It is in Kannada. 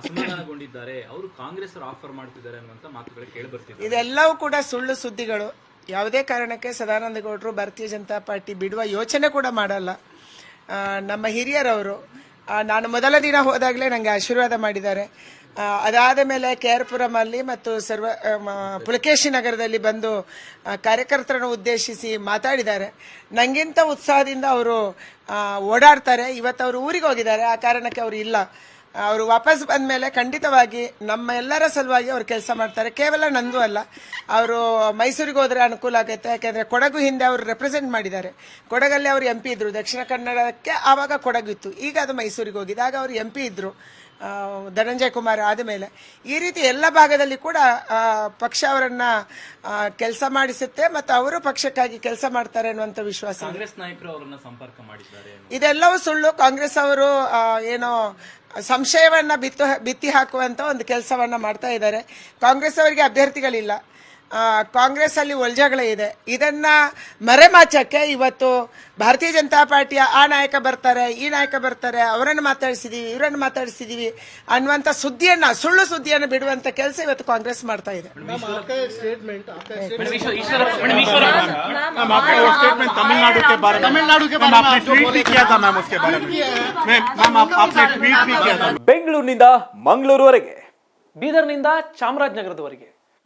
ಅಸಮಾಧಾನಗೊಂಡಿದ್ದಾರೆ. ಅವರು ಕಾಂಗ್ರೆಸ್ ಆಫರ್ ಮಾಡ್ತಿದ್ದಾರೆ ಅನ್ನುವಂತ ಮಾತುಗಳು ಕೇಳಿ ಇದೆಲ್ಲವೂ ಕೂಡ ಸುಳ್ಳು ಸುದ್ದಿಗಳು. ಯಾವುದೇ ಕಾರಣಕ್ಕೆ ಸದಾನಂದ ಗೌಡರು ಭಾರತೀಯ ಜನತಾ ಪಾರ್ಟಿ ಬಿಡುವ ಯೋಚನೆ ಕೂಡ ಮಾಡಲ್ಲ. ನಮ್ಮ ಹಿರಿಯರವರು ನಾನು ಮೊದಲ ದಿನ ಹೋದಾಗಲೇ ನನಗೆ ಆಶೀರ್ವಾದ ಮಾಡಿದ್ದಾರೆ. ಅದಾದ ಮೇಲೆ ಕೆ ಮತ್ತು ಸರ್ವ ಪುಲಕೇಶಿ ನಗರದಲ್ಲಿ ಬಂದು ಕಾರ್ಯಕರ್ತರನ್ನು ಉದ್ದೇಶಿಸಿ ಮಾತಾಡಿದ್ದಾರೆ. ನನಗಿಂತ ಉತ್ಸಾಹದಿಂದ ಅವರು ಓಡಾಡ್ತಾರೆ. ಇವತ್ತು ಅವರು ಊರಿಗೆ ಹೋಗಿದ್ದಾರೆ. ಆ ಕಾರಣಕ್ಕೆ ಅವರು ಇಲ್ಲ. ಅವರು ವಾಪಸ್ ಬಂದ ಮೇಲೆ ಖಂಡಿತವಾಗಿ ನಮ್ಮ ಎಲ್ಲರ ಸಲುವಾಗಿ ಅವರು ಕೆಲಸ ಮಾಡ್ತಾರೆ. ಕೇವಲ ನಂದು ಅಲ್ಲ ಅವರು ಮೈಸೂರಿಗೆ ಹೋದ್ರೆ ಅನುಕೂಲ ಆಗುತ್ತೆ. ಯಾಕೆಂದ್ರೆ ಕೊಡಗು ಹಿಂದೆ ಅವರು ರೆಪ್ರೆಸೆಂಟ್ ಮಾಡಿದ್ದಾರೆ. ಕೊಡಗಲ್ಲಿ ಅವರು ಎಂ ಪಿ ಇದ್ರು. ದಕ್ಷಿಣ ಕನ್ನಡಕ್ಕೆ ಆವಾಗ ಕೊಡಗು ಇತ್ತು ಈಗ ಅದು ಮೈಸೂರಿಗೆ ಹೋಗಿದೆ. ಆಗ ಅವರು ಎಂ ಪಿ ಇದ್ರು. ಆ, ಧನಂಜಯ ಕುಮಾರ್ ಆದ ಮೇಲೆ ಈ ರೀತಿ ಎಲ್ಲ ಭಾಗದಲ್ಲಿ ಕೂಡ ಪಕ್ಷ ಅವರನ್ನ ಕೆಲಸ ಮಾಡಿಸುತ್ತೆ ಮತ್ತು ಅವರು ಪಕ್ಷಕ್ಕಾಗಿ ಕೆಲಸ ಮಾಡ್ತಾರೆ ಅನ್ನುವಂಥ ವಿಶ್ವಾಸ ಕಾಂಗ್ರೆಸ್ ನಾಯಕರು ಅವರನ್ನ ಸಂಪರ್ಕ ಮಾಡಿದ್ದಾರೆ ಇದೆಲ್ಲವೂ ಸುಳ್ಳು. ಕಾಂಗ್ರೆಸ್ ಅವರು ಏನೋ ಸಂಶಯವನ್ನ ಬಿತ್ತು ಬಿತ್ತಿ ಹಾಕುವಂತ ಒಂದು ಕೆಲಸವನ್ನ ಮಾಡ್ತಾ ಇದ್ದಾರೆ. ಕಾಂಗ್ರೆಸ್ ಅವರಿಗೆ ಅಭ್ಯರ್ಥಿಗಳಿಲ್ಲ. ಕಾಂಗ್ರೆಸ್ ಅಲ್ಲಿ ಒಳಜಗಳ ಇದೆ. ಇದನ್ನ ಮರೆಮಾಚಕ್ಕೆ ಇವತ್ತು ಭಾರತೀಯ ಜನತಾ ಪಾರ್ಟಿಯ ಆ ನಾಯಕ ಬರ್ತಾರೆ ಈ ನಾಯಕ ಬರ್ತಾರೆ ಅವರನ್ನು ಮಾತಾಡಿಸಿದೀವಿ ಇವರನ್ನು ಮಾತಾಡಿಸಿದೀವಿ ಅನ್ನುವಂತ ಸುದ್ದಿಯನ್ನ ಸುಳ್ಳು ಸುದ್ದಿಯನ್ನ ಬಿಡುವಂತ ಕೆಲಸ ಇವತ್ತು ಕಾಂಗ್ರೆಸ್ ಮಾಡ್ತಾ ಇದೆ. ಬೆಂಗಳೂರಿನಿಂದ ಮಂಗಳೂರುವರೆಗೆ ಬೀದರ್ನಿಂದ ಚಾಮರಾಜನಗರದವರೆಗೆ.